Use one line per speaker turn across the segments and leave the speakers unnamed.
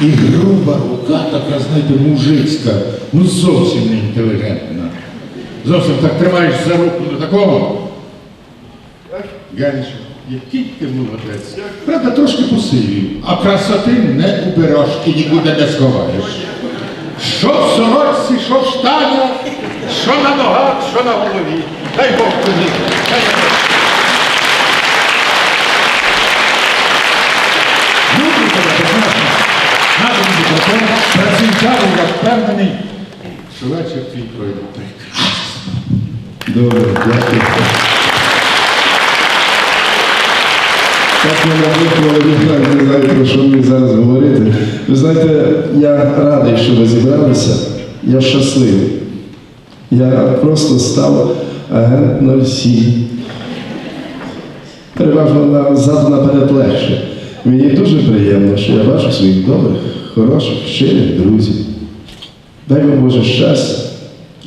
І груба рука, така, знаєте, мужицька, ну зовсім не інтелігентна. Зовсім так тримаєш за руку до такого. Ганечко, який ти молодець. Правда, трошки посивів, а красоти не убереш і нікуди не сховаєш. Що в сорочці, що в штанях, що на ногах, що на голові. Дай Бог тобі. Дай Бог. Люблю тебе, безмежно. Працював, я впевнений, що вечір твій пройде прекрасно.
Добре, дякую. Так мене виховали, так не знаю, про що мені зараз говорити. Ви знаєте, я радий, що ви зібралися. Я щасливий. Я просто став агент 07. Переважно назад наперед легше. Мені дуже приємно, що я бачу своїх добрих, хороших, щирих друзів. Дай вам Боже щастя,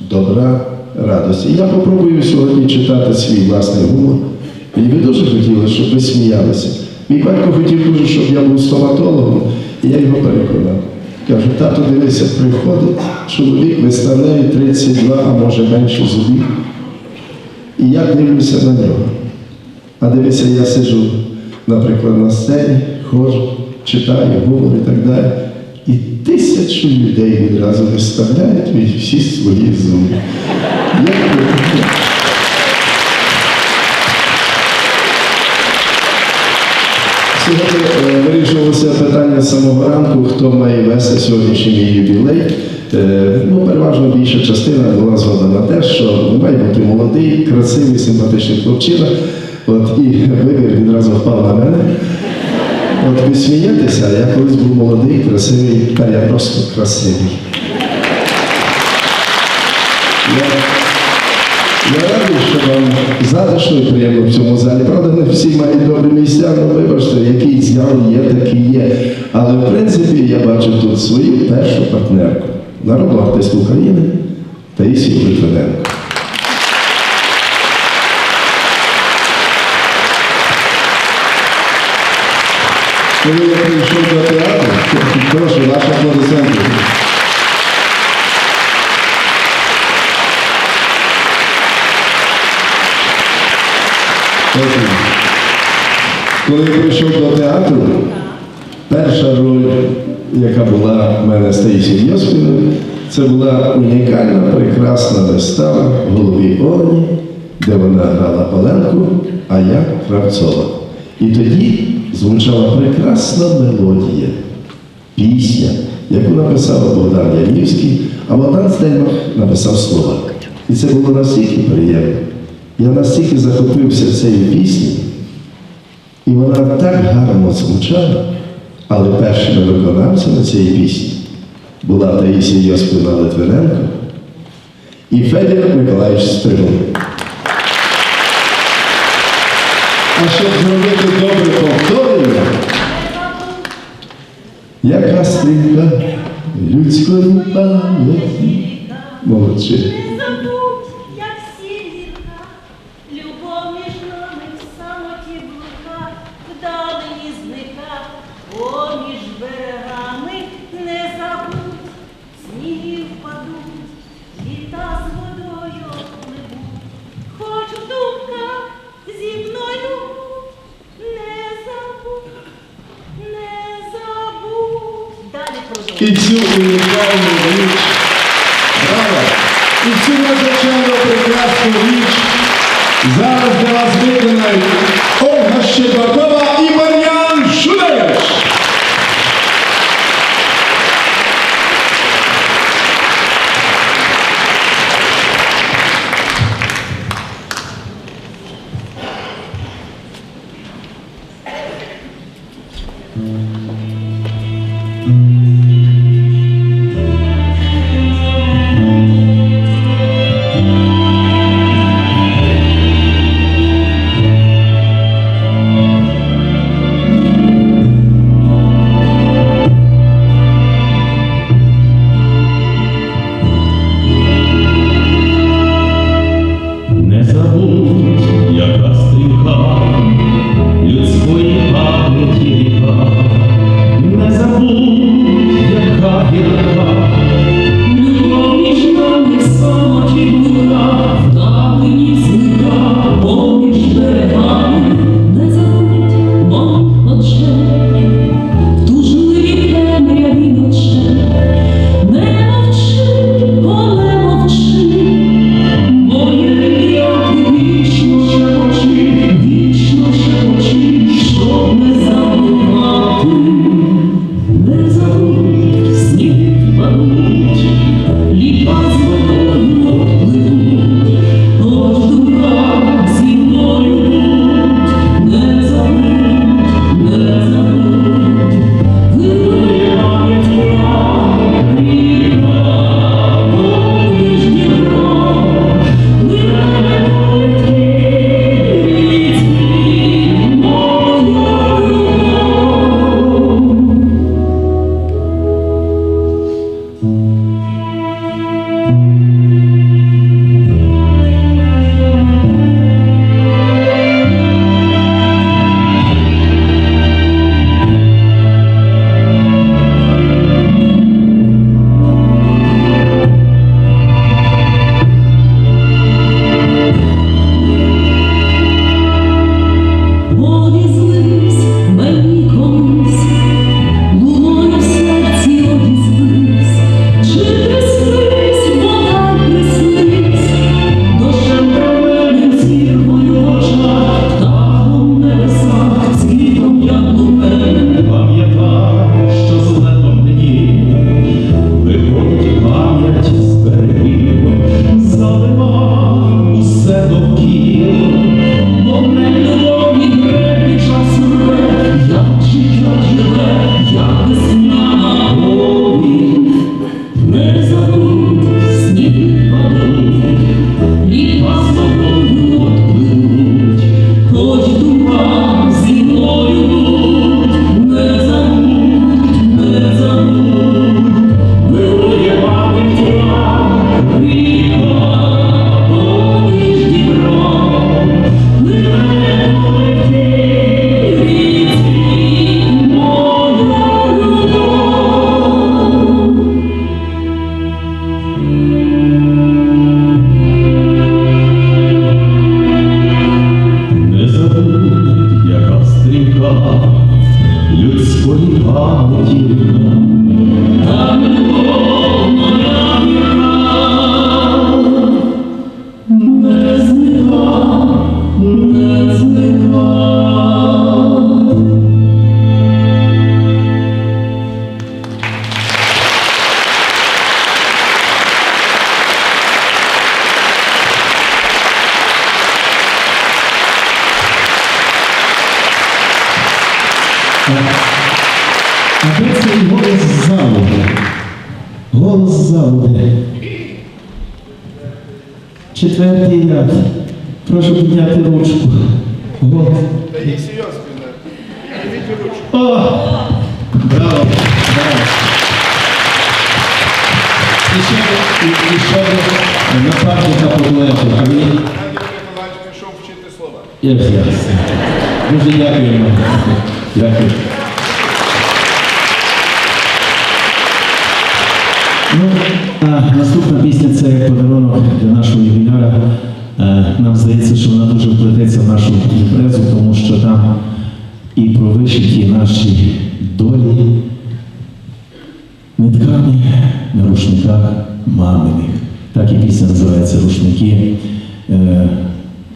добра, радості. Я попробую сьогодні читати свій власний гумор. Мені би дуже хотілося, щоб ви сміялися. Мій батько хотів дуже, щоб я був стоматологом, і я його переконав. Кажу, тато, дивися, приходить чоловік виставляє 32, а може менше зубів. І я дивлюся на нього. А дивися, я сиджу, наприклад, на сцені, ходжу, читаю, гумор і так далі. І тисячу людей відразу виставляють всі свої зуби. Я Сьогодні е, вирішувалося питання з самого ранку, хто має вести сьогоднішній мій ювілей. Е, Ну, переважно більша частина була згода на те, що має бути молодий, красивий, симпатичний хлопчина. От і вибір відразу впав на мене. От ви смієтеся, я колись був молодий, красивий, та я просто красивий. Я, я радий, що вам затишно і приємно в цьому залі. Правда, не всі мають добрі місця, ну вибачте, який зал є, такий є. Але в принципі я бачу тут свою першу партнерку, народну артисту України Таїсію Литвиненко. Коли я прийшов до театру, прошу, ваші аплодисменти. Коли я прийшов до театру, перша роль, яка була в мене з Таїсією Йоспіною, це була унікальна, прекрасна вистава в голові Оні, де вона грала Оленку, а я Кравцова. І тоді звучала прекрасна мелодія, пісня, яку написав Богдан Янівський, а Богдан Стельмах написав слова. І це було настільки приємно. Я настільки захопився цією піснею, і вона так гарно звучала, але першими виконавцями цієї пісні була Таїсія Йоспина Литвиненко і Федір Миколаївич Стригун. А щоб зробити добре яка стрінка людської пам'яті. Молодці. і цю унікальну річ. Браво! І цю надзвичайно прекрасну річ зараз для вас виконають Ольга Щебакова і Мар'ян Шулевич.
Thank you. яка стрімка людської. Підняти ручку. Голос. О! Браво! Браво! І ще, і, ще напарника подлежить. А мені...
Миколаївич пішов вчити слова.
Я? Дуже дякуємо. Дякую. Ну, а наступна пісня це подарунок для нашого ювіляра. Е, Нам здається, що вона дуже вплететься в нашу імпрезу, тому що там і про вишиті наші долі нитками на рушниках маминих. Так і пісня називається Рушники е,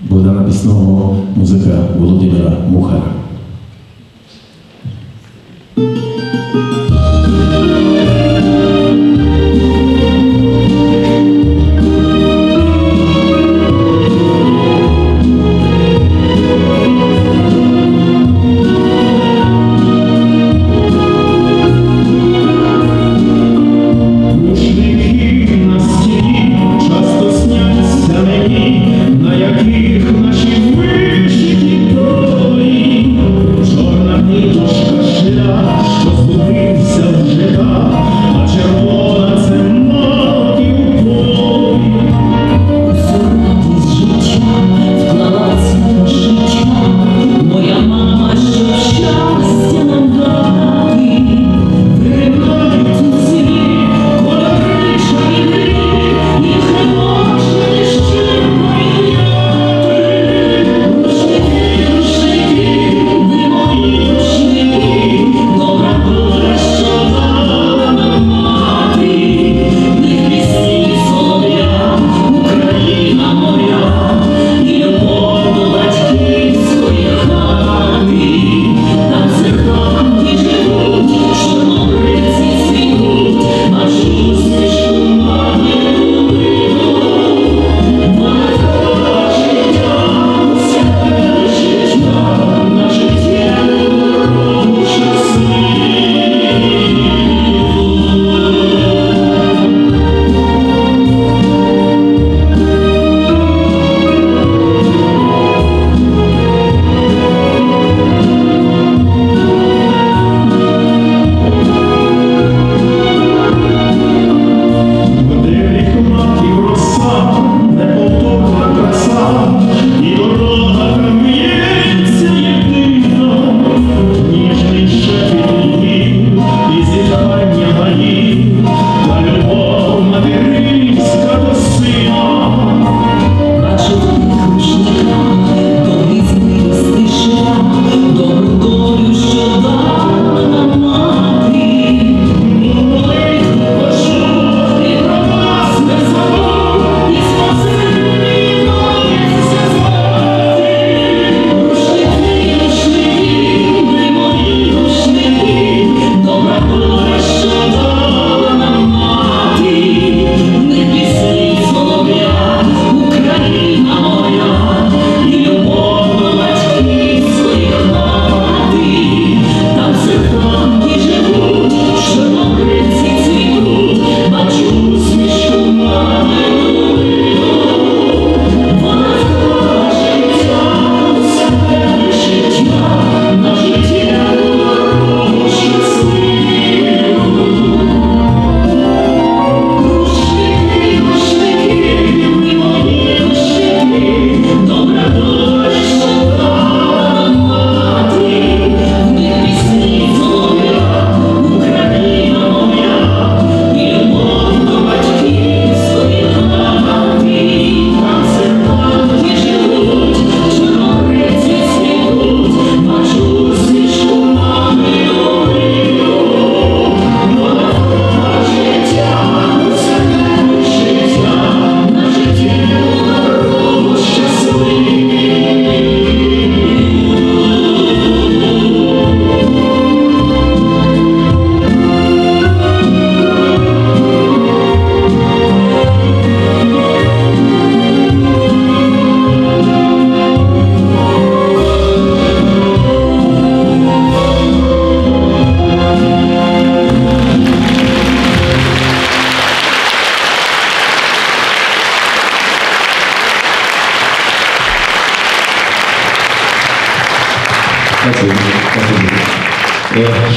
Богдана Пісного, музика Володимира Мухара.
Yeah.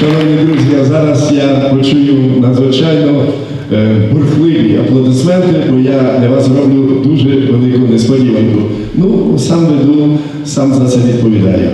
Шановні друзі, зараз я почую надзвичайно е, бурхливі аплодисменти, бо я для вас зроблю дуже велику несподіванку. Ну, сам веду, сам за це відповідаю.